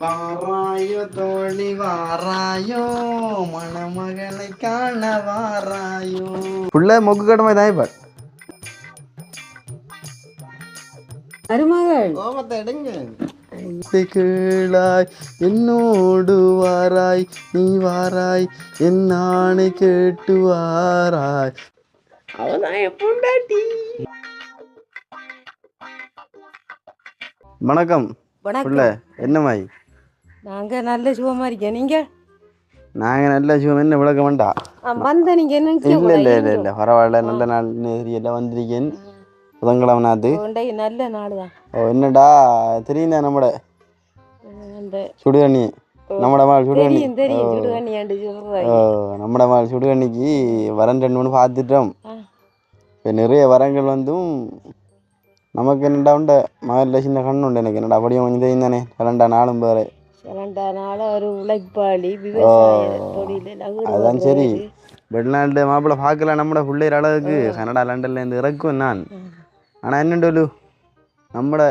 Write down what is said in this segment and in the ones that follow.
வாராயோ தோழி வாராயோ. மணமகனை காண வாராயோ. புள்ள மொக்கு கடமை தான் இப்ப மருமகள். கோபத்தை எடுங்க. கீழாய் என்னோடு வாராய் நீ வாராய் என்னானு கேட்டு வாராய். அவதான் என் வணக்கம். புள்ள வணக்கம் என்னமாய் நாங்க நல்ல சுகமா இருக்கேன். நீங்க? நாங்கள் நல்ல சிவம் என்ன விளக்க வேண்டா ஆ, வந்த நீங்க என்ன இல்லை இல்லை இல்லை இல்லை. பரவாயில்ல. நல்ல நாள் தெரியல வந்திருக்கேன். புதன்கிழமை நாத்து நல்ல நாள் தான் ஓ என்னடா? தெரியுதா நம்மட. சுடுதண்ணி. நம்மட மால் சுடுதண்ணி. ஓ. நம்மட மால் சுடுதண்ணிக்கு வரன் ரெண்டு மூணு பார்த்துட்டோம். இப்போ நிறைய வரங்கள் வந்தும் நமக்கு என்னடா உண்ட? மகளில் சின்ன கண்ணு உண்டு எனக்கு. என்னடா அப்படியும் கொஞ்சம் தெரியும் தானே. ரெண்டா நாளும் பேர் சிலண்டா நாள் ஒரு உழைப்பாளி விவசாய தொழில் அதான் சரி. வெளிநாட்டு மாப்பிள்ளை பார்க்கல நம்மட பிள்ளைற அளவுக்கு. கனடா லண்டன்லேருந்து இறக்கும் நான். ஆனால் என்னண்டோலு நம்மட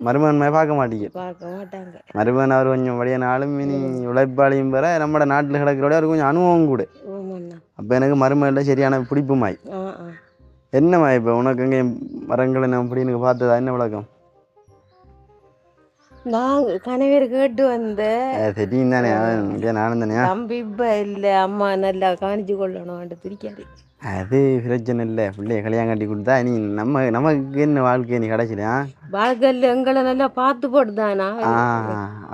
மருமகன் மாதிரி பார்க்க மாட்டேங்க பார்க்க மாட்டாங்க. மருமகன் அவர் கொஞ்சம் வழியானாலும் இனி உழைப்பாளியும் பெற நம்மட நாட்டில் கிடக்கிறோட அவர் கொஞ்சம் அனுபவம் கூட. அப்போ எனக்கு மருமகளில் சரியான பிடிப்புமாய். என்னம்மா இப்போ உனக்கு எங்கே மரங்களை நான் அப்படி எனக்கு பார்த்ததா? என்ன விளக்கம்? நாங்க கணவர் கேட்டு வந்த அது தெரியும் தானே? நானும் தானே? தம்பி இப்ப இல்ல அம்மா நல்லா கவனிச்சு கொள்ளணும் பிரிக்காது அது பிரச்சனை இல்லை. பிள்ளைய கல்யாணம் கட்டி கொடுத்தா நீ நம்ம நமக்கு என்ன வாழ்க்கை நீ கிடச்சிடா வாழ்க்கையில் எங்களை நல்லா பார்த்து போட்டுதானா?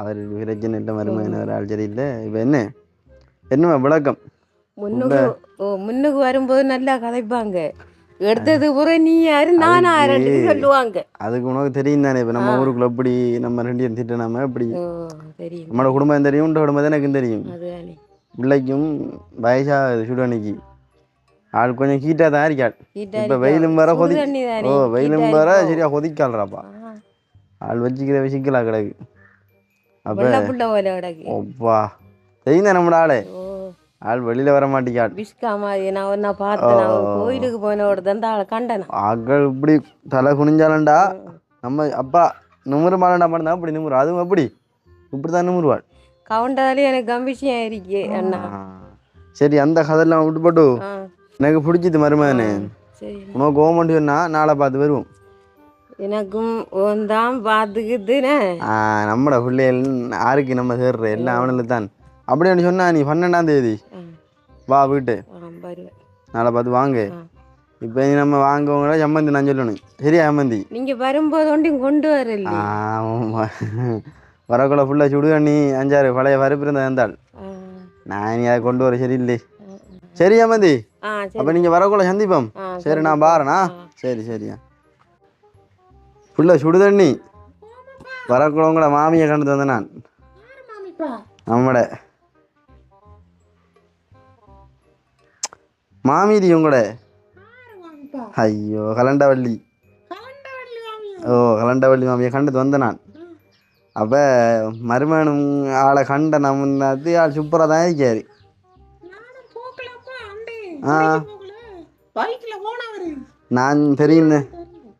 அவர் பிரச்சனை இல்லை மருமகன் ஒரு ஆள் சரியில்லை. இப்போ என்ன? என்னம்மா விளக்கம்? முன்னுக்கு ஓ முன்னுக்கு வரும்போது நல்லா கதைப்பாங்க. எடுத்தது பூரா நீ யாரு? நான் யாருன்னு சொல்லுவாங்க. அதுக்கு உனக்கு தெரியும் தானே இப்போ நம்ம ஊருக்குள்ள எப்படி நம்ம ரெண்டு பேரும் திட்டினாம எப்படி? தெரியும். நம்மளோட குடும்பம் தெரியும் உண்ட குடும்பம் எனக்கும் தெரியும். பிள்ளைக்கும் வயசாகுது சுடுவணிக்கு ஆள் கொஞ்சம் ஹீட்டாக தான் இருக்காள். இப்போ? வெயிலும் வர கொதி தானே, ஓ வெயிலும் வர. சரியா கொதிக்காள்றாப்பா. ஆள் வச்சுக்கிற வச்சுக்கலாம் கிடக்கு. அப்போ ஒப்பா. தெரியும் தான் நம்மட ஆளே? ஆள் வெளியில் வர மாட்டேங்காள் பிஸ்கா மாதிரி நான் பார்த்தேன். நான் ஒரு கோயிலுக்கு போன ஒரு தந்த ஆளை கண்டேன் ஆக்கள் இப்படி தலை குனிஞ்சாலண்டா நம்ம அப்பா நிமிரு மாலண்டா பண்ணா அப்படி நிமிரு அதுவும் எப்படி? இப்படி தான் நிமிருவாள். கவுண்டாலே எனக்கு கம்பிஷியம் இருக்கு அண்ணா. சரி அந்த கதையெல்லாம் விட்டுப்பட்டு ஆ. எனக்கு பிடிச்சிது மருமகனே. சரி. உனக்கு கோவம் சொன்னா நாளை பார்த்து வருவோம். எனக்கும் ஓந்தான் பார்த்துக்குதுன்னு நம்மட பிள்ளைகள் யாருக்கு நம்ம சேர்ற எல்லாம் அவனில் தான். அப்படின்னு சொன்னா நீ பன்னெண்டாம் தேதி வா வீட்டு. நாளை பார்த்து வாங்க. இப்போ நம்ம வாங்குவங்கள சம்மந்தி நான் சொல்லணும். சரியா சம்மந்தி நீங்க வரும்போது ஒன்றையும் கொண்டு வரல ஆமா வரக்குள்ள ஃபுல்லாக சுடு தண்ணி அஞ்சாறு பழைய பருப்பு இருந்தால் இருந்தாள் நான் நீ அதை கொண்டு வர சரியில்லை. சரி சம்மந்தி அப்போ நீங்கள் வரக்குள்ள சந்திப்போம். சரி. நான் பாருண்ணா சரி சரியா. ஃபுல்லாக சுடு தண்ணி. வரக்குள்ள உங்களோட மாமியை கண்டு வந்தேன் நான். நம்மட. மாமிடி உங்களோட ஐயோ கலண்டவள்ளி. ஓ கலண்டவள்ளி மாமியை கண்டது வந்தேன் நான். அப்போ மருமகனும் ஆளை கண்ட நம்ம அது ஆள் சூப்பராக தான் இருக்காரு. ஆ. நான் தெரியுங்க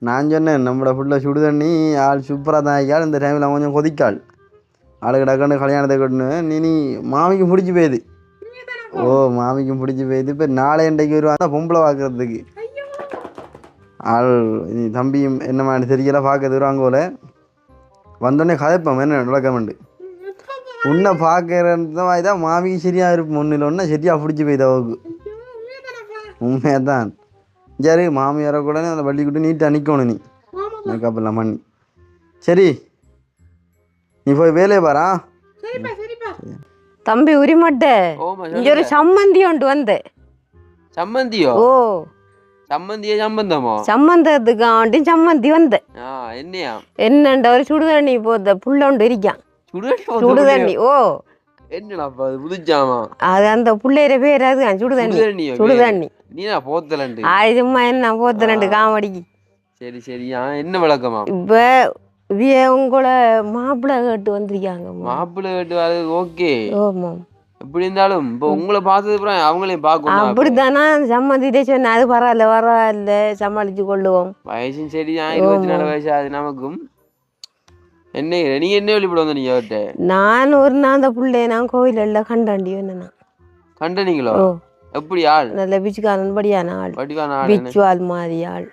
நான் சொன்னேன் நம்மளோட ஃபுல்லாக சுடு தண்ணி ஆள் சூப்பராக தான் இருக்காள். இந்த டைமில் கொஞ்சம் கொதிக்காள். ஆளுக்கு டக்குன்னு கல்யாணத்தை கட்டுன்னு நீ நீ மாமிக்கு பிடிச்சி போயுது ஓ மாமிக்கும் பிடிச்சி போயுது இப்போ நாளை இன்றைக்கு வருவாங்க பொம்பளை பார்க்கறதுக்கு ஆள் தம்பியும் என்ன மாதிரி தெரியல பார்க்க வருவாங்க போல. வந்தோடனே கதைப்போம் என்ன விளக்கமெண்டு உன்னை பார்க்கறது மாதிரி தான் மாமிக்கு சரியாக இருப்போம் ஒன்றில் ஒன்று சரியாக பிடிச்சி போயுது அவருக்கு உண்மையாக தான் சரி மாமி வரக்கூட அந்த வள்ளி கூட்டு நீட்டாக நிற்கணும் நீ. மேக்கப்லாம் பண்ணி. சரி நீ போய் வேலையை பாரா? வந்தேன் சம்மந்தியோ ஓ சம்மந்தியே சம்பந்தமோ? சம்மந்தத்துக்கு ஆண்டி சம்மந்தி வந்தேன் ஆ என்னையா? என்னண்ட ஒரு சுடுதண்ணி போத்த புள்ள ஒன்று இருக்கான். சுடுதண்ணி சுடுதண்ணி ஓ. என்னடா அப்ப அது அந்த புள்ளையிற பேர் அது சுடுதண்ணி. சுடுதண்ணி. நீனா போத்தலண்டு? சும்மா என்ன போத்த ரெண்டு காமெடிக்கு. சரி சரி என்ன விளக்கமா இப்போ இவிய உங்களை மாப்பிள்ளை கேட்டு வந்திருக்காங்க மாப்பிள்ளை கேட்டு அது ஓகே எப்படி இருந்தாலும் இப்போ உங்களை பார்த்தது அப்புறம் அவங்களையும் பார்க்கணும் அப்படித்தானா சம்மந்திட்டே சொன்னேன் அது பரவாயில்ல பரவாயில்ல சமாளிச்சு கொள்ளுவோம். வயசும் சரி இருபத்தி நாலு வயசு அது நமக்கும். என்ன நீங்க என்ன வெளிப்பட வந்த நீங்க அவர்கிட்ட? நான் ஒரு நாள் அந்த பிள்ளைய நான் கோயிலில் கண்டாண்டி வேணுண்ணா கண்டனீங்களோ? ஓ. எப்படி ஆள்? நல்ல பிச்சுக்காரன் படியான ஆள். வடிவான ஆள் என்ன? பிச்சு ஆள். மாதிரி ஆள்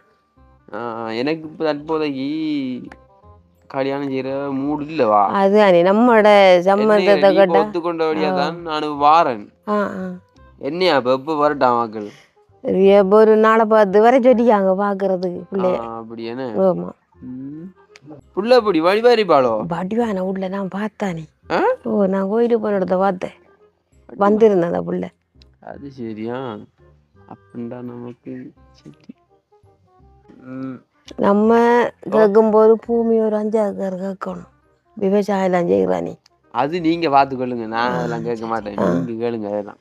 எனக்கு இப்போ தற்போதைக்கு கல்யாணம் செய்யற மூடு இல்லவா அதுதானே நம்மளோட சம்மந்தத்தை கேட்டா ஒத்துக்கொண்டபடியா தான் நான் வாரேன் என்னையா இப்ப எப்ப வரட்டான் மக்கள் எப்போ ஒரு நாளை பார்த்து வர சொல்லிக்காங்க பார்க்கறதுக்கு பிள்ளைய அப்படி என்ன ஆமா புள்ள அப்படி வழிபாரிப்பாளோ வடிவான உள்ள நான் பார்த்தானே? ஓ நான் கோயிலுக்கு போன இடத்த பார்த்தேன் வந்திருந்தேன் அந்த புள்ள அது சரியா அப்படின்டா நமக்கு சரி ம், நம்ம கேட்கும்போது பூமி ஒரு அஞ்சாவது கேட்கணும் விவசாயம்லாம் செய்கிறானே அது நீங்க பார்த்துக்கொள்ளுங்க நான் அதெல்லாம் கேட்க மாட்டேன் நீங்க கேளுங்க அதெல்லாம்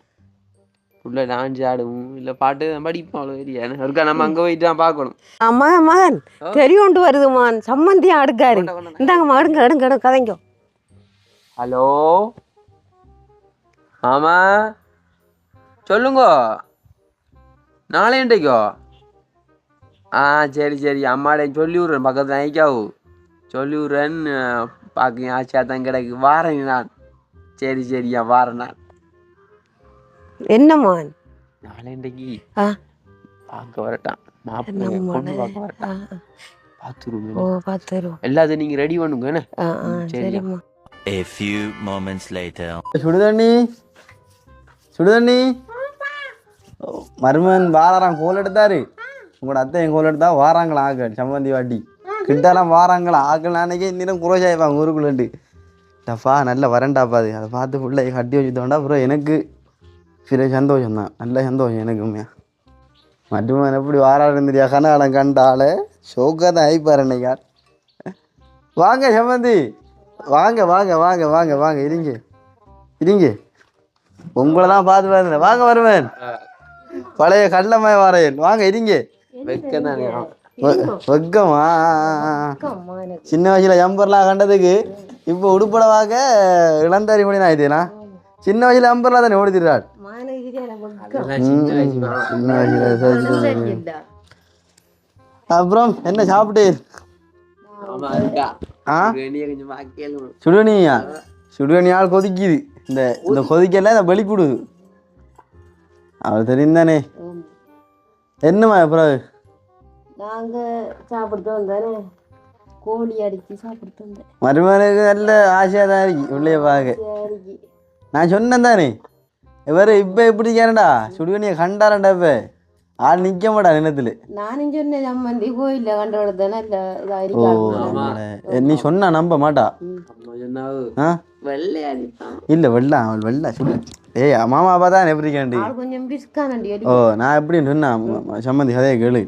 புள்ள டான்ஸ் ஆடும் இல்ல பாட்டு படிப்போம் அவ்வளோ தெரியா ஒருக்கா நம்ம அங்க போயிட்டு தான் பார்க்கணும் மகன் மகன் தெரியுண்டு வருதுமான் சம்மந்தியா அடுக்காரு இந்தாங்க அடுங்க அடுங்க அடுங்க கதைங்க ஹலோ ஆமா சொல்லுங்க நாளை இன்றைக்கோ ஆ சரி சரி. அம்மாடே சொல்லி விட்றேன் பக்கத்தில் நைக்காவு. சொல்லி விட்றேன் பார்க்க ஆச்சா தான் கிடக்கு. வாரேன் நான். சரி சரியா வாரேன் நான். என்னமான் நாளை இன்றைக்கு ஆ. பார்க்க வரட்டான். மாப்பிள்ளை பொண்ணு பார்க்க வரட்டான். ஆ. பார்த்துருங்க ஓ பார்த்து வருவோம் எல்லாத்தையும் நீங்கள் ரெடி பண்ணுங்க என்ன. சரிம்மா. A few moments later. சுடுதண்ணி. சுடுதண்ணி. மருமன் வாரான் கோல் எடுத்தாரு. உங்களோட அத்தை என் கோல் எடுத்தா வாராங்களா ஆக்கள் சம்மந்தி வாட்டி. கிட்டலாம் வாராங்களா ஆக்கள் நாளைக்கு இன்னும் குறைச்சாய்ப்பாங்க ஊருக்குள்ளேட்டு டப்பா நல்ல வரண்டாப்பா அது. அதை பார்த்து ஃபுல்லாக கட்டி வச்சுட்டோண்டா அப்புறம் எனக்கு சில சந்தோஷம் தான் நல்ல சந்தோஷம் எனக்குமே. மருமன் எப்படி வாராரு இருந்தியா கனகாலம் கண்டாலே ஷோக்காக தான் ஆயிப்பார் என்னைக்கார் வாங்க சம்மந்தி வாங்க வாங்க வாங்க வாங்க வாங்க இருங்க. இருங்க. உங்களை தான் பார்த்து பாருங்க வாங்க வருவேன். பழைய கடலமாய் வாரேன் வாங்க இருங்க. தானே வெக்கமா? சின்ன வயசுல எம்பர்லாம் கண்டதுக்கு இப்போ உடுப்பட வாங்க இளந்தாரி மணி ஆயிட்டேனா சின்ன வயசுல எம்பர்லாம் தானே ஓடித்திருக்காள் சின்ன வயசுல சரி. அப்புறம் என்ன சாப்பிட்டு? ஆமா இருக்கா ஆ? வேண்டிய கொஞ்சம் பாக்கியலும் சுடுவனியா சுடுவனியால் கொதிக்குது. இந்த இந்த கொதிக்கல இந்த வெளிப்படுது. அவள் தெரியும் தானே என்னம்மா அப்புறம் நாங்க சாப்பிட்டு வந்தானே கோழி அடிச்சு சாப்பிட்டு வந்தேன். மருமகனுக்கு நல்ல ஆசையாக தான் இருக்கு. உள்ளே பார்க்க நான் சொன்னேன் தானே? இவர் இப்போ எப்படி கேரண்டா சுடுவனியை கண்டாரண்டா இப்போ. ஆள் நிற்க மாட்டா நிலத்தில். நானும் சொன்னேன் சம்மந்தி கோயில்ல கண்டு கொடுத்த நல்ல இதா ஓ இருக்கா நீ சொன்னா நம்ப மாட்டா. இல்லை வெள்ளா அவள் வெள்ளா. சொல்லு ஏய் மாமா அப்பா தான் எப்படி கேண்டி ஆள் கொஞ்சம் ஓ நான் எப்படி சொன்னா சம்மந்தி கதையை கேளு.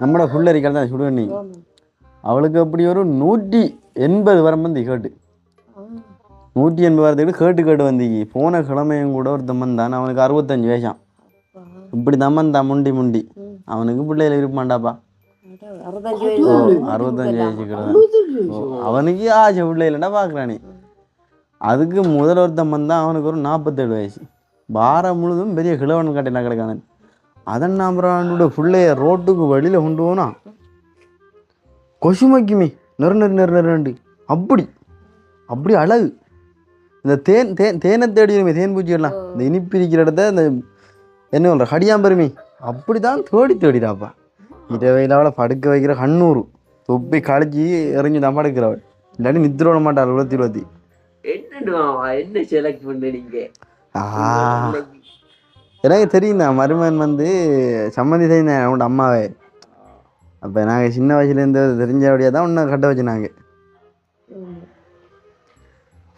நம்மட புள்ளரிகள் தான் சுடுவண்ணி அவளுக்கு அப்படி ஒரு நூற்றி எண்பது வரம்பந்தி கேட்டு. நூற்றி எண்பது வரத்துக்கு கேட்டு கேட்டு வந்தீங்க போன கிழமையும் கூட ஒரு தம்மன் தான். அவனுக்கு அறுபத்தஞ்சு வயசாம் இப்படி தான் முண்டி முண்டி. அவனுக்கு பிள்ளையில இருப்பான்டாப்பா. அறுபத்தஞ்சு வயசு அறுபத்தஞ்சு வயசு அவனுக்கு ஆசை பிள்ளைலடா பார்க்குறானே. அதுக்கு முதல் ஒருத்தன் வந்தான் அவனுக்கு ஒரு நாற்பத்தேழு வயசு. வாரம் முழுதும் பெரிய கிழவன் காட்டினா கிடக்கானன் அதன் நம்புறானோட பிள்ளைய ரோட்டுக்கு வெளியில் கொண்டு போனா. கொசுமைக்குமே நெரு நெரு நெரு நெருண்டு. அப்படி அப்படி அழகு. இந்த தேன் தேன் தேனை தேடிடுமே தேன் பூச்சியெல்லாம் இந்த இனிப்பு இருக்கிற இடத்த இந்த என்ன சொல்கிற கடியாம்பருமே. அப்படி தான் தேடி தேடிடாப்பா. இரவையில் அவளை படுக்க வைக்கிற கண்ணூறு. தொப்பி கழிச்சி எறிஞ்சு தான் படுக்கிறவள் இல்லாட்டி நித்திர விட மாட்டாள் இருபத்தி என்னடுவாவா என்ன செலக்ட் பண்ண நீங்க ஆ எனக்கு தெரியும் தான். மருமகன் வந்து சம்மந்தி செய்த அவனோட அம்மாவே. அப்போ நாங்கள் சின்ன வயசுலேருந்து தெரிஞ்சபடியாக தான் ஒன்று கட்ட வச்சுனாங்க.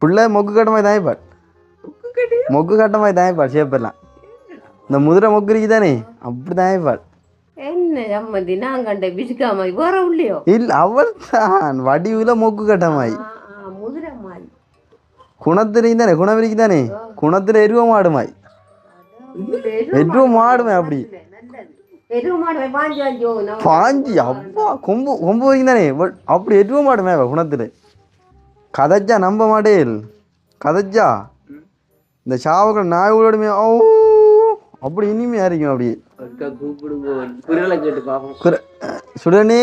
புள்ள மொக்கு கட்டமாய் தாய்ப்பாள் மொக்கு கட்டமாய் தாய்ப்பாள் சேப்பெல்லாம் இந்த முதிரை மொக்கு இருக்கு தானே அப்படி தாய்ப்பாள் என்ன சம்மந்தி நான் கண்ட பிஸ்காம வேற உள்ளியோ? இல்லை அவள் தான். வடிவில் மொக்கு கட்டமாய் குணத்திலையும் தானே குணவிரிக்கு தானே. குணத்தில் எருவ மாடுமாய் எருவ மாடுமே அப்படி. பாஞ்சு அப்பா கொம்பு கொம்பு வரைக்கும் தானே? அப்படி எருவ மாடுமே குணத்தில்? கதைச்சா நம்ப மாட்டேல் கதைச்சா இந்த சாவகள் நாய்களோடுமே ஓ அப்படி இனிமையா இருக்கும் அப்படி. ஒருக்கா கூப்பிடுங்க. குரலை கேட்டு பார்ப்போம். குர சுடனே.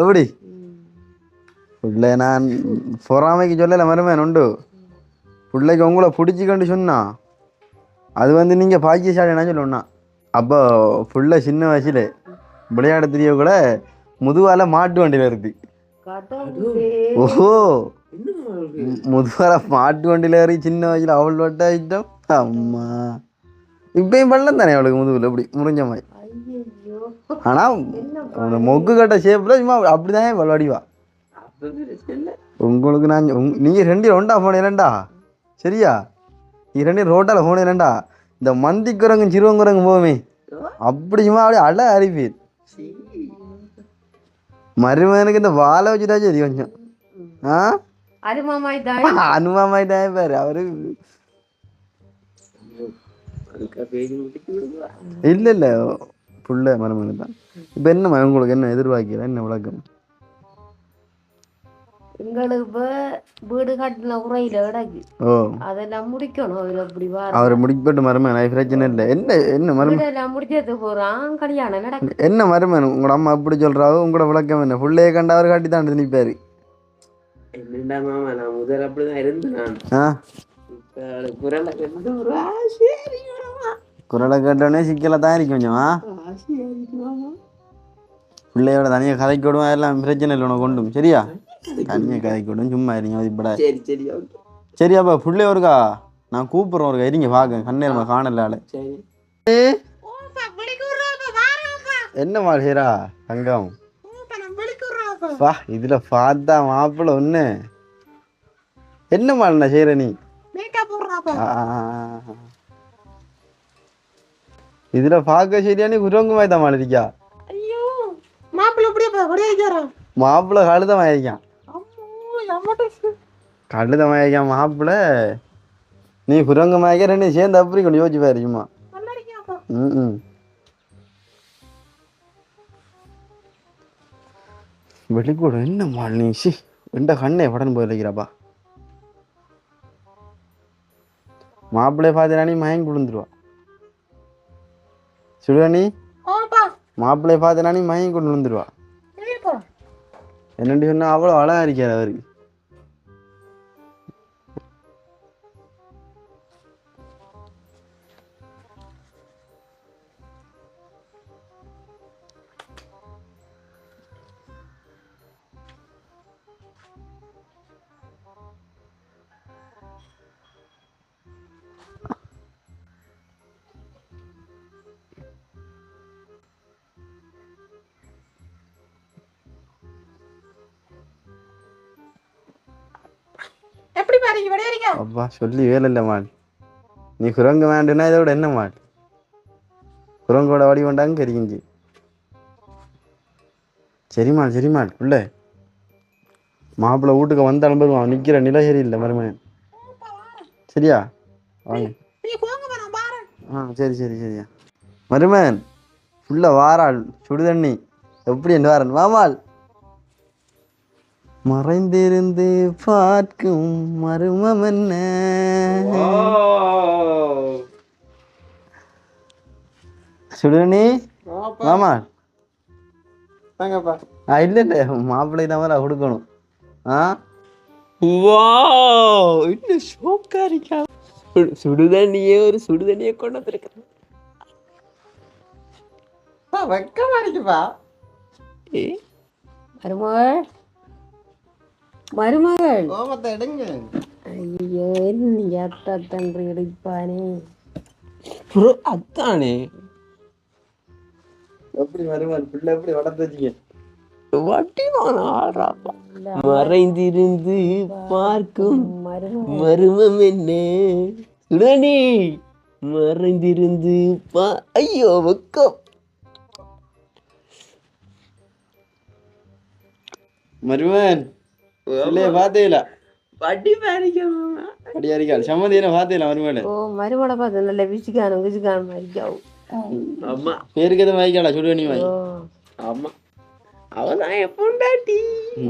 எப்படி? பிள்ளை நான் பொறாமைக்கு சொல்லலை மருமேன் உண்டு. பிள்ளைக்கு உங்களை பிடிச்சிக்கண்டு சொன்னா அது வந்து நீங்கள் பாக்கியசாலினா சொல்லணும்னா அப்போ புள்ள சின்ன வயசுல விளையாட தெரிய கூட முதுவால மாட்டு வண்டியில் இருக்கு. ஓஹோ முதுவால மாட்டு வண்டியில் ஏறி சின்ன வயசுல அவள் வட்ட ஐட்டம். அம்மா. இப்பயும் பள்ளம் தானே அவளுக்கு முதுகுல? இப்படி முறிஞ்ச மாதிரி. ஆனால் மொக்கு கட்ட ஷேப்பில் சும்மா அப்படிதான் விளையாடிவா உங்களுக்கு நான் நீங்கள் ரெண்டு ஒண்டா போனீங்களா சரியா? நீ ரெண்டு ரோட்டால் போனீங்களா இந்த மந்தி குரங்கு போமே அப்படி சும்மா அப்படியே அழ அரிப்பீர். மருமகனுக்கு இந்த வாழை வச்சுட்டா சரி கொஞ்சம். ஆ? அருமாமாய் தான் பாரு அவரு. இல்லை இல்லை புள்ள மருமகன் தான். இப்போ என்ன உங்களுக்கு என்ன எதிர்பார்க்கல என்ன விளக்கம் எங்களுக்கு வீடு கட்டின உரையில கிடக்கு. ஓ. அதெல்லாம் முடிக்கணும் அவர் அப்படி வர. அவர் முடிக்கப்பட்டு மருமகன் அது பிரச்சனை இல்லை. என்ன என்ன மருமகன்? வீடெல்லாம் முடிச்சது போறான் கல்யாணம் நடக்கு என்ன மருமகன்? உங்களோட அம்மா அப்படி சொல்றாவோ உங்களோட விளக்கம் என்ன? புள்ளைய கண்ட அவர் காட்டி தான் நிற்பாரு என்னடா மாமா நான் முதல்ல அப்படிதான் இருந்தேன் குரலை கண்டு. குரலை கேட்டோடனே சிக்கலாக தான் இருக்கு கொஞ்சம். பிள்ளையோட தனியாக கதைக்கு விடுவோம் எல்லாம் பிரச்சனை இல்லை உனக்கு கொண்டும் சரியா? தனியாக கதைக்கு விடும் சும்மா இருங்க இப்பட சரி சரி. சரி அப்போ பிள்ளை ஒருக்கா நான் கூப்பிட்றேன் ஒருக்கா இருங்க பார்க்க கண்ணேரமா காணல ஆளு சரி என்ன மாளிகரா தங்கம் வா இதுல பார்த்தா மாப்பிள்ள ஒண்ணு என்ன மாலை செய்யற நீ. இதுல பார்க்க சரியா நீ குரங்கு மாதிரி தான் மாளிரிக்கா மாப்பிள்ள கழுதமாயிருக்கான் கழுதமாயிருக்கான் மாப்பிள்ள நீ குரங்கு மாய்க்க ரெண்டு சேர்ந்து அப்படி கொஞ்சம் யோசிச்சு பாரு சும்மா ம் ம். வெளிக்கூட என்ன மால் நீ? சி எந்த கண்ணே படன் போயிருக்கிறாப்பா மாப்பிள்ளைய பார்த்தா நீ மயங்கி விழுந்துருவா. சுடுவாணி மாப்பிள்ளைய பார்த்தா நீ மயங்கி கொண்டு விழுந்துருவா. என்னடி சொன்னா அவ்வளோ அழகா இருக்காரு அவருக்கு. அப்பா சொல்லி வேலை இல்லை மாள் நீ குரங்கு வேண்டுன்னா இதோட என்ன மாள் குரங்கோட வடி வேண்டாங்க கறிக்கிஞ்சி சரிம்மாள் சரிம்மாள் புள்ள மாப்பிள்ளை வீட்டுக்கு வந்தாலும் அவன் நிற்கிற நிலை சரியில்லை மருமகன். சரியா? வாங்க. ஆ சரி சரி சரியா மருமகன் ஃபுல்லாக வாராள். சுடுதண்ணி. எப்படி என்று வாரன் வாமாள் மறைந்திருந்து பார்க்கும் மருமம் என்ன? சுடுதண்ணி மாமா ஆ இல்லை இல்லை. மாப்பிள்ளை தான் கொடுக்கணும். ஆ? வாவ் இன்னும் ஷோக்கா இருக்கா? சுடு சுடுதண்ணியே ஒரு சுடுதண்ணியை கொண்டு வந்திருக்கிறேன் வெக்கமா இருக்குப்பா. ஏ மருமகள். மருமகள் கோபத்தை எடுங்க ஐயோ என்ன அத்தன்று இடிப்பானே ப்ரோ அதானே எப்படி மருமகன் பிள்ளை எப்படி வளர்த்து வச்சிங்க ஆடுறாப்பா மறைந்திருந்து பார்க்கும் மருமம் என்ன சுடனி மறைந்திருந்து பா ஐயோ வெக்கம் மருமகன் பிள்ளைய பார்த்தேல வட்டி பாரிக்கமா அப்படியா இருக்காள் சம்மந்தியான பார்த்தேல மருமகன் ஓ மருமகளை பார்த்து நல்ல விசிக்கானும் விசிக்கானும் பேருக்கு எதுவும் வாய்க்காளா? சுடுவண்ணி வாய். ஓ. அம்மா அவதான் எப்பண்டாட்டி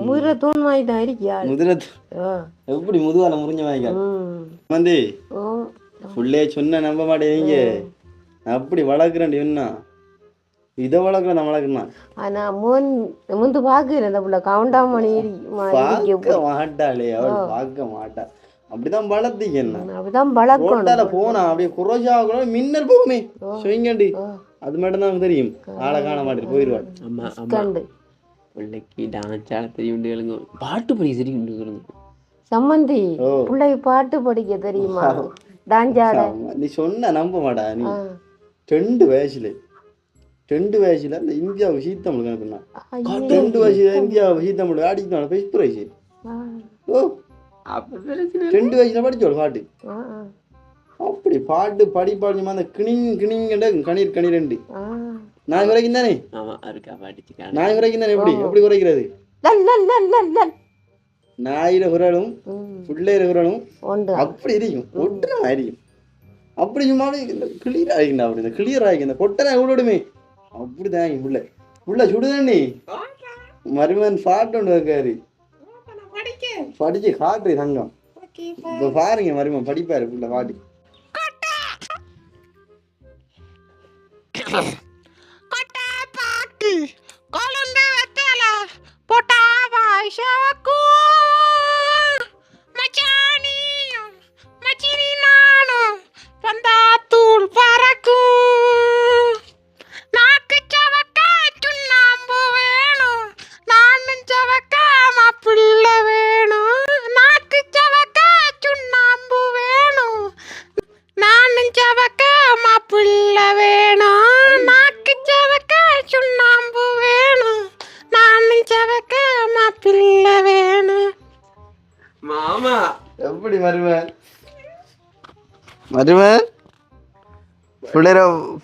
முதிர தூண் மாதிரி எப்படி முதுகால முறிஞ்ச சம்மந்தி ஓ. புள்ளைய சொன்ன நம்ப மாட்டேங்க அப்படி வளர்க்குறேன் என்ன இதை வளர்க்கல வளர்க்கலாம் ஆனா முன் முந்து பாக்குறேன் அந்த புள்ள. கவுண்டாமணி பார்க்க மாட்டாளே அவள் பார்க்க மாட்டா. அப்படிதான் வளர்த்தீங்க என்ன? அப்படிதான் ரோட்டால போனா அப்படியே குரோஜா கூட மின்னல் போகுமே. சுயங்கண்டு அது மட்டும் தான் தெரியும். ஆளை காண மாட்டேன் போயிடுவாள் ஆமா ஆமா பிள்ளைக்கு டான்ஸ் ஆட தெரியும் கேளுங்க. பாட்டு படிக்க தெரியும் கேளுங்க. சம்மந்தி ஓ. பிள்ளை பாட்டு படிக்க தெரியுமா? டாஞ்சாட ஆமா, நீ சொன்ன நம்ப மாட்டா நீ. ரெண்டு வயசுல. ரெண்டு வயசுல இந்த இந்தியாவுக்கு சீத்தமிழ் அனுப்புனா ரெண்டு வயசுல இந்தியாவுக்கு சீத்தமிழ் ஆடிக்கிட்டு பெஸ்ட் பிரைஸ் ஓ. ரெண்டு வயசுல படிச்சோள் பாட்டு அப்படி பாட்டு படி பாடிமா அந்த கிணிங் கிணிங்கண்ட கணீர் கணீரண்டு நான் குறைக்கும் தானே? நான் குறைக்கும் தானே எப்படி? எப்படி குறைக்கிறது நாயிர குரலும் பிள்ளையிற குரலும் அப்படி இருக்கும். ஒட்டுன இருக்கும். அப்படி சும்மா கிளியர் ஆகிக்கண்டா அப்படி இந்த கிளியர் ஆகிக்க இந்த கொட்டனை விடுமே. அப்படிதான் புள்ள உள்ள. சுடுதண்ணி மருமன் பாட்டு ஒன்று இருக்காரு படிச்சு காட்டு சங்கம் இப்போ பாருங்க மருமன் படிப்பாரு உள்ள பாட்டு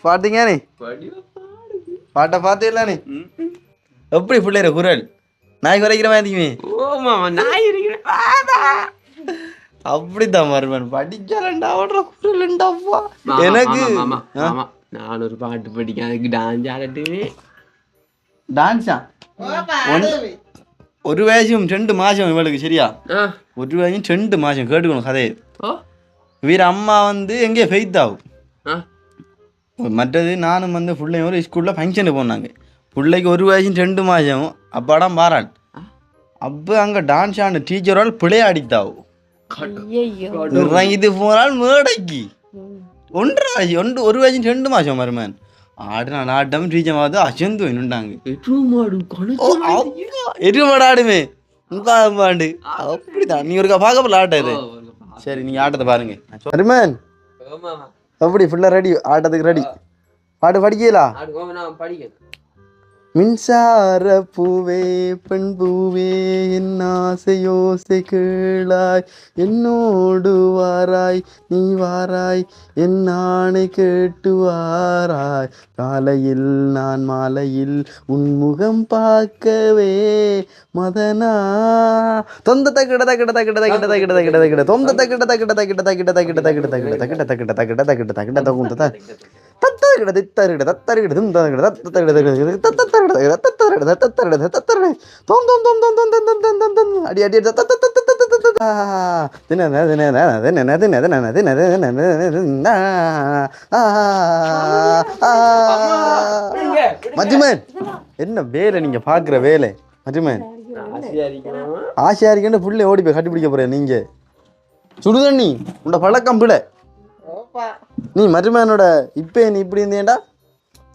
பாத்தீங்க நீ? படி பாட்டை பார்த்தீங்களா நீ? எப்படி பிள்ளைற குரல்? நாய் குறைக்கிற மாதிரி ஓ மாமா நான் இருக்கிறேன் வாடா. அப்படித்தான் மருமன் படிச்சாலண்டா அவட குரல்ண்டாப்பா மாமா, எனக்கு மாமா, மாமா, மாமா. நான் ஒரு பாட்டு படிக்க அதுக்கு டான்ஸ் ஆடட்டுமே டான்ஸா ஒரு வயசும் ரெண்டு மாசம் இவளுக்கு சரியா? ஒரு வயசும் ரெண்டு மாசம் கேட்டுக்கணும் கதையை. ஓ வீர அம்மா வந்து எங்கேயோ ஃபெய்த் ஆகும் மற்றது நானும் வந்து பிள்ளைங்க ஒரு ஸ்கூலில் ஃபங்க்ஷனுக்கு போனாங்க பிள்ளைக்கு ஒரு வயசும் ரெண்டு மாதம் அப்பாடம் பாராள். அப்போ அங்கே டான்ஸ் ஆன டீச்சரால் பிள்ளையாடித்தாவும் இறங்கிட்டு போனால் மேடைக்கு. ஒன்றரை வயசு ஒன்று ஒரு வயசு ரெண்டு மாதம் மருமன் ஆடின ஆட்டம் டீச்சர் பார்த்து அசந்து நின்றாங்க பெட்ரூம் மாடு. ஓ அப்பா எருமடாடுமே பாண்டு அப்படிதான். நீ ஒருக்கா பார்க்க போல ஆட்டம் இது. சரி நீங்க ஆட்டத்தை பாருங்க. அருமன் எப்படி ஃபுல்லாக ரெடி ஆட்டத்துக்கு ரெடி பாட்டு படிக்கலா படிக்க மின்சார பூவே பெண் பூவே என் ஆசையோசை கேளாய் என்னோடு வாராய் நீ வாராய் என் ஆணை கேட்டு வாராய் காலையில் நான் மாலையில் உன்முகம் பார்க்கவே மதனா தொந்த தக்கிட தக்கிட தக்கிட தக்கிட தக்கிட தக்கிட தக்கிட தொந்த தக்கிட தக்கிட தக்கிட தக்கிட தக்கிட தக்கிட தக்கிட தக்கிட தக்கிட தக்கிட தக்கிட தக்கிட தகுந்த தத்தருகிட தித்தருகிட தத்தருகிட துந்தருகிட தத்தருகிட தத்தருகிட தத்தருகிட தத்தருகிட தத்தருகிட தத்தருகிட தொம் தொம் தொம் தொம் தொம் தொம் தொம் தொம் அடி அடி தத்த தத்த தத்த தத்த தத்த தின தின தின தின தின தின தின தின தின மஜ்மன் என்ன வேலை நீங்க பாக்குற வேலை மஜ்மன் ஆசையா இருக்கேன்னு புள்ளை ஓடி போய் கட்டிப்பிடிக்க போறேன் நீங்க சுடுதண்ணி உண்ட பழக்கம் பிள்ளை அப்பா. நீ மருமகனோட இப்பே நீ இப்படி இருந்தேன்டா?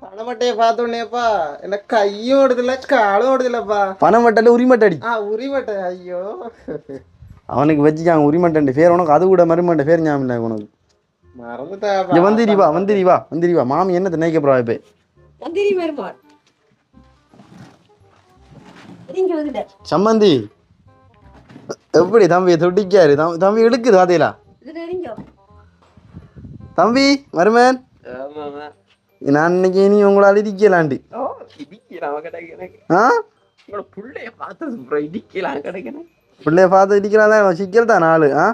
பணமட்டையை பார்த்த உடனேப்பா எனக்கு கையும் ஓடுதில்ல காலும் ஓடுதில்லப்பா. பணமட்டையில உரிமட்டை அடி. ஆ உரிமட்டை ஐயோ. அவனுக்கு வச்சுக்காங்க உரிமட்டை பேர் உனக்கு அது கூட மருமகன் பேர் ஞாபகம் இல்லை உனக்கு. மறந்துட்டா வந்துரிவா வந்துரிவா வந்துரிவா மாமி என்ன நினைக்க போறா இப்போ? வந்துரி மருமான் சம்மந்தி எப்படி தம்பி துடிக்காரு தம்பி எடுக்குது அதேலா தம்பி ஆமாமா நான் இன்னைக்கு நீ உங்களை அழுதிக்கலாண்டு ஓ இடிக்கலாம் கிடைக்கிறேன் ஆ? உங்களோட புள்ளைய அப்புறம் இடிக்கலாம் பிள்ளைய பார்த்து இடிக்கிறான் தான் சிக்கல் தான் நாலு ஆ?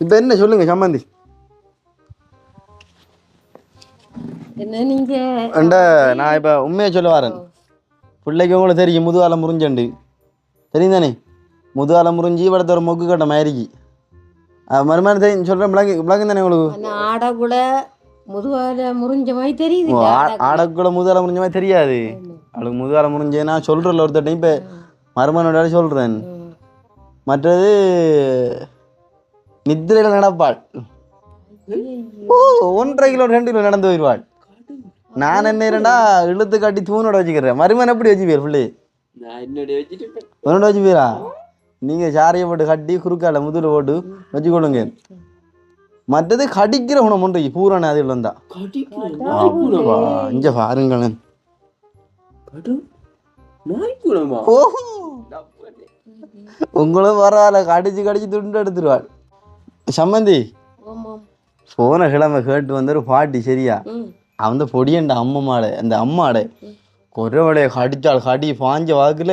இப்போ என்ன சொல்லுங்க சம்மந்தி என்ன நீங்க? அண்ட நான் இப்போ உண்மையை சொல்ல வரேன். பிள்ளைக்கு உங்களுக்கு தெரியும் முதுகாலம் முறிஞ்சண்டு. தெரியும் தானே முதுகாலம் முறிஞ்சி இவடத்த ஒரு மொக்கு கட்ட மாதிரிக்கு மறுமணி தெரியும் சொல்கிறேன் பிளாக் பிளாக் தானே உங்களுக்கு? ஆட கூட முதுகால முறிஞ்ச மாதிரி தெரியுது ஆடக்குள்ள முதுகால முடிஞ்ச மாதிரி தெரியாது. அவளுக்கு முதுகால முடிஞ்சே நான் சொல்கிறேன் ஒருத்தர் இப்போ மருமனோட சொல்கிறேன் மற்றது நித்திரையில் நடப்பாள். ஓ ஒன்றரை கிலோ ரெண்டு கிலோ நடந்து போயிடுவாள் நான் என்ன இரண்டா இழுத்து கட்டி தூணோட வச்சுக்கிறேன். மருமன் எப்படி வச்சுப்பீர் பிள்ளை? நான் என்னுடைய வச்சுட்டு உன்னோட வச்சுப்பீரா? நீங்கள் சாரியை போட்டு கட்டி குறுக்கால முதுல போட்டு வச்சுக்கொள்ளுங்க. மற்றது கடிக்கிற குணம் ஒன்று பூரான அதில் அப்பா, இங்க பாருங்களேன். உங்களும் பரவாயில்ல கடிச்சு கடிச்சு துண்டு எடுத்துருவாள். சம்மந்தி போன கிழமை கேட்டு வந்து ஒரு பாட்டி சரியா? அந்த பொடியண்ட அம்மம்மாட அந்த அம்மாட குறவளைய கடிச்சாள் கடி பாஞ்ச வாக்குல.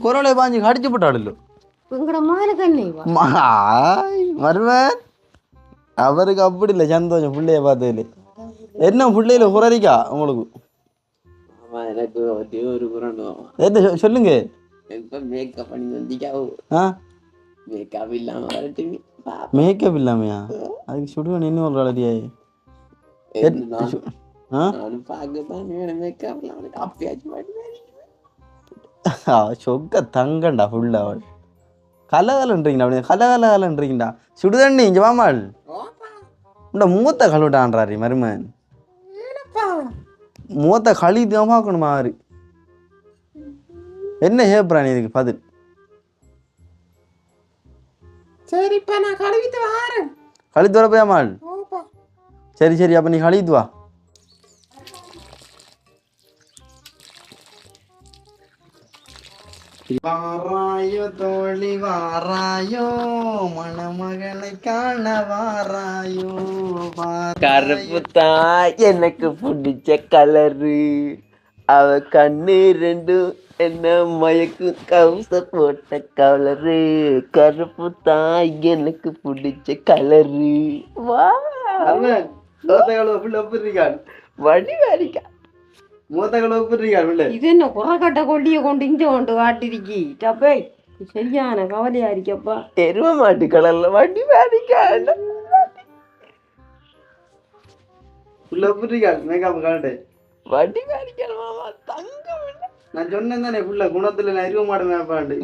குறவளைய பாஞ்சு கடிச்சு போட்டாளோ எங்கட மாலை கண்ணை வா மருமன் அவருக்கு அப்படி இல்லை சந்தோஷம் பிள்ளைய பார்த்ததுல என்ன சொல்லுங்க மேக்கப் இல்லாமையா அதுக்கு சுடுவன் இன்னும் ஒரு அழகியா சொக்க தங்கண்டா ஃபுல்லா அவள் கலகலன்றீங்கடா அப்படி கலகலகலன்றீங்கடா. சுடுதண்ணி இங்க வாமாள் இந்த மூத்த கழுவிட்டான்றாரு மருமன் மூத்த களி தான் பார்க்கணுமா அவரு? என்ன ஹேப்ராணி இதுக்கு பதில்? சரிப்பா நான் கழுவிட்டு வாரேன். கழித்து வர போயாமாள் ஓப்பா சரி சரி அப்ப நீ கழித்து வா. வாராயோ தோழி வாராயோ மணமகனை காண வாராயோ கருப்பு தான் எனக்கு பிடிச்ச கலரு. அவ கண்ணு ரெண்டும் என்ன மயக்கு கவுச போட்ட கலரு. கருப்பு தான் எனக்கு பிடிச்ச கலரு. வா. மூத்த கழுவ மூத்த பிள்ளை. இது என்ன குறக்கட்ட கொல்லிய கொண்டு இங்க கொண்டு காட்டிருக்கி? டப்பே சரியான கவலையா இருக்கப்பா. எருவ மாட்டு ஒப்பிடுறீங்க மேக்கப் காட்டு வடி வரிக்கா மாமா தங்கம். நான் சொன்னேன் தானே புள்ள குணத்துல நான் இருக்க மாட்டேன் மேப்பாண்டு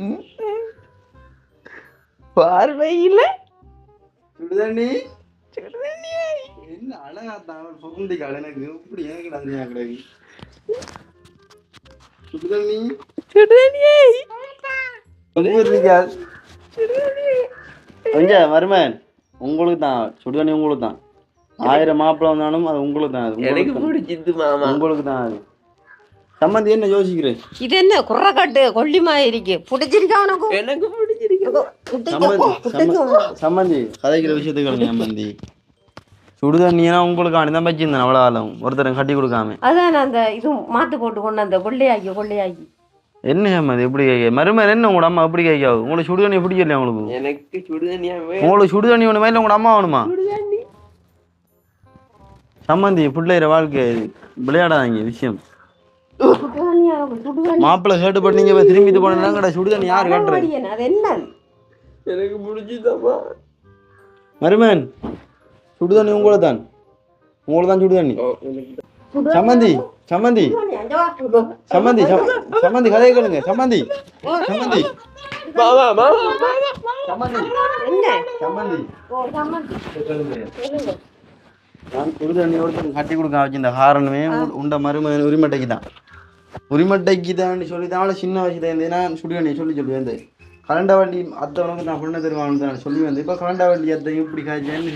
பார்வையில சுடுதண்ணி. சுடுதண்ணியே. என்ன அழகா தான் பொருந்திக்காள் எனக்கு இப்படி எனக்கு நன்றியா ஒப்பிடுறீங்க கொஞ்சம் மருமன் உங்களுக்கு தான். சுடுதண்ணி உங்களுக்கு தான். ஆயிரம் மாப்பிள்ளை வந்தாலும் அது உங்களுக்கு தான். அது எனக்கு. பிடிச்சிது மாமா. உங்களுக்கு தான் அது. சம்மந்தி என்ன யோசிக்கிறேன் இது என்ன குறக்கட்டு கொல்லிமா இருக்கு. பிடிச்சிருக்கா உனக்கு? எனக்கு பிடிச்சிருக்கு. சம்மந்தி கதைக்கிற விஷயத்துக்கு சம்மந்தி சுடுதண்ணினா உங்களுக்கு அனுதான் வச்சிருந்தேன் அவ்வளோ காலம். ஒருத்தரும் கட்டி கொடுக்காம. அதான் அந்த இது மாத்து போட்டு கொண்டு அந்த கொள்ளையாக்கி கொள்ளையாக்கி என்ன சம்மந்தி எப்படி கேட்க? மருமன் என்ன உங்களோட அம்மா எப்படி கேட்காது உங்களுக்கு சுடுதண்ணி பிடிக்கலையா உங்களுக்கு? எனக்கு சுடுதண்ணியா வேணும். உங்களுக்கு சுடுதண்ணி ஒன்று இல்லை உங்களோட அம்மா வேணுமா? சம்மந்தி பிள்ளைகிற வாழ்க்கை இது. விளையாடாதீங்க விஷயம். மாப்பிள்ளை கேட்டு பண்ணீங்க இப்ப திரும்பிட்டு போனா கடை சுடுதண்ணி யார் கட்டுறது? அடியேன், அது என்ன எனக்கு பிடிச்சிதாம்மா. மருமன் சுடுதண்ணி உங்களை தான் உங்களை தான் சுடுதண்ணி சம்மந்தி சம்மந்தி. சம்மந்தி சம்- சம்மந்தி கதையை கேளுங்க. சம்மந்தி சம்மந்தி. மாமா மாமா. மாமா சம்மந்தி என்ன? சம்மந்தி. ஓ, சம்மந்தி. சொல்லுங்க. நான் கட்டி கொடுக்க வச்சிருந்த உ- உண்ட மருமகன் உரிமட்டைக்கு தான் உரிமட்டைக்கு தான் சொல்லி தான் சின்ன வயசுல இருந்து நான் சுடுதண்ணி சொல்லி சொல்லி வந்தேன். கலண்டா வண்டி அத்தவனுக்கு நான் பொண்ணு தருவான்னு தான் சொல்லி வந்தேன். இப்போ கலண்டா வண்டி அத்தை இப்படி காய்ச்சேன்னு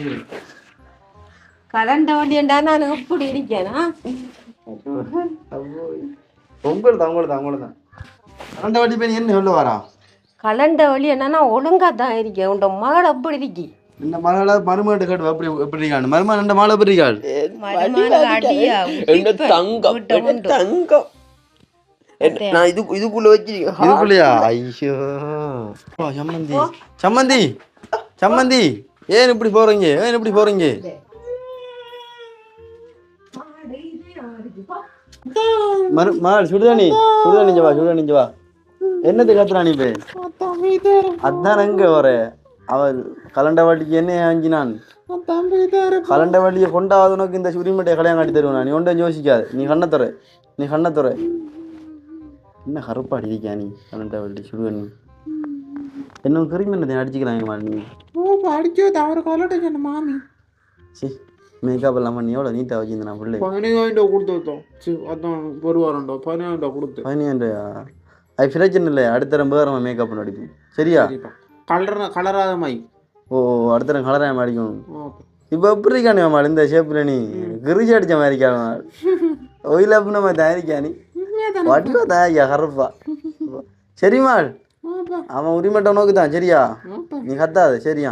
கலண்ட வண்டியண்டா நான் எப்படி இருக்கேனா? உங்களை தான் உங்களை தான் உங்களை தான் கலண்டா வண்டி போய் என்ன சொல்ல வரா? கலண்ட வழி என்னன்னா ஒழுங்கா தான் இருக்கேன் உண்ட மகள் அப்படி இருக்கி. இந்த மகளை மருமகிட்ட கேட்டு எப்படி எப்படி இருக்கான்னு மருமகன் ரெண்டு மாலை எப்படி இருக்காள் மருமகனுக்கு அடியா என்ன தங்கம். தங்கம்? நான் இது இதுக்குள்ள வச்சிருக்கேன். இதுக்குள்ளயா? ஐயோ. சம்மந்தி. சம்மந்தி. சம்மந்தி. ஏன் இப்படி போறீங்க? ஏன் இப்படி போறீங்க? மால் சுடுதண்ணி சுடுதண்ணி வா சுடுதண்ணி வா. என்னது கத்துறா நீ அதான் எங்க வர. அவள் கலண்ட வட்டிக்கு என்ன தாரு கலண்ட வட்டியை கொண்டாவது உனக்கு இந்த உரிமட்டையை கல்யாணம் காட்டி தருவேன்? நீ ஒன்றும் யோசிக்காது. நீ கண்ணத்துறை நீ கண்ணத்துறை என்ன கருப்பாடி இருக்கியா நீ கலண்ட வட்டி சுடுவ நீ என்ன கிருமி என்ன அடிச்சுக்கிறாங்க நீ ஓ படிச்சோ தவறு. கலட்ட சொன்ன மாமி. சி. மேக்கப் இல்லாமல் நீ எவ்வளோ நீட்டாக வச்சிருந்த நான் பிள்ளை? பதினேழாயிரம் ரூபா கொடுத்து விட்டோம் சரி அதான் ஒரு வாரம்டா பதினேழாயிரம் ரூபா கொடுத்து. பதினேழு அது பிரச்சனை இல்லை அடுத்த ரொம்ப நம்ம மேக்கப் அடிப்போம். சரியா? கலர் கலராத மாதிரி. ஓ அடுத்த நேரம் கலராக அடிக்கணும். ஓகே இப்போ எப்படி இருக்கானே மாமா இந்த ஷேப்பில் நீ. கிரிஜி அடித்த மாதிரி இருக்காமா ஒயில் அப்படின்ன மாதிரி தயாரிக்கா நீ. வட்டிவா தயாரிக்கா கருப்பா. சரிம்மா அவன் உரிமட்டம் நோக்கு தான் சரியா? நீ கத்தாது. சரியா?